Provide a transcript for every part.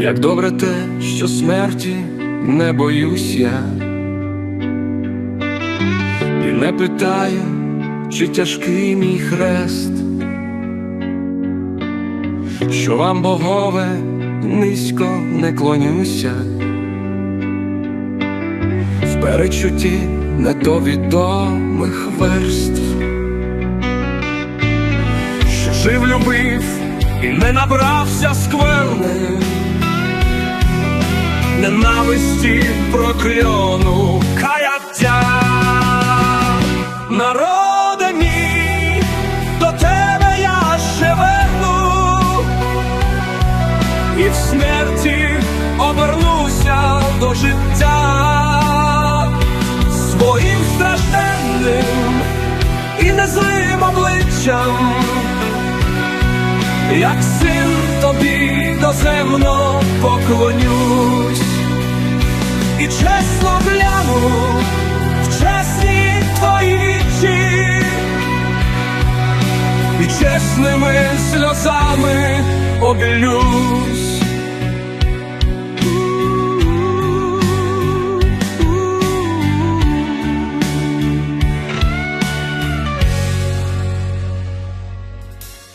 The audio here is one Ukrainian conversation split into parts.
Як добре те, що смерті не боюсь я, і не питаю, чи тяжкий мій хрест, що вам, богове, низько не клонюся, в перечутті не до відомих верств, що жив, любив і не набрався скверни ненависті прокльону. Каяття. Народе мій, до тебе я ще верну, і в смерті обернуся до життя своїм стражденним і незлим обличчям. Як син тобі доземно поклонюсь, і чесно гляну в чесні твої вічі, і чесними сльозами обілюсь.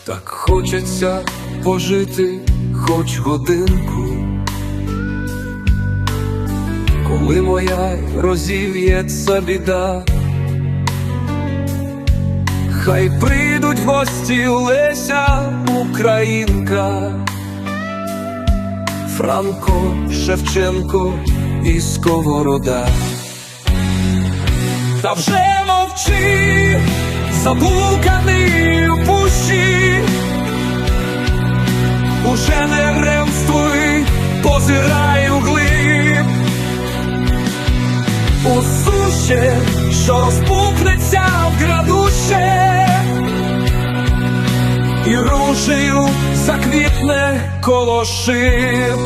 Так хочеться пожити хоч годинку, моя розів'ється біда, хай прийдуть в гості Леся Українка, Франко, Шевченко і Сковорода. Та вже мовчи, заблуканий у пущі, що розпухнеться в градуще, і ружею заквітне коло шиб.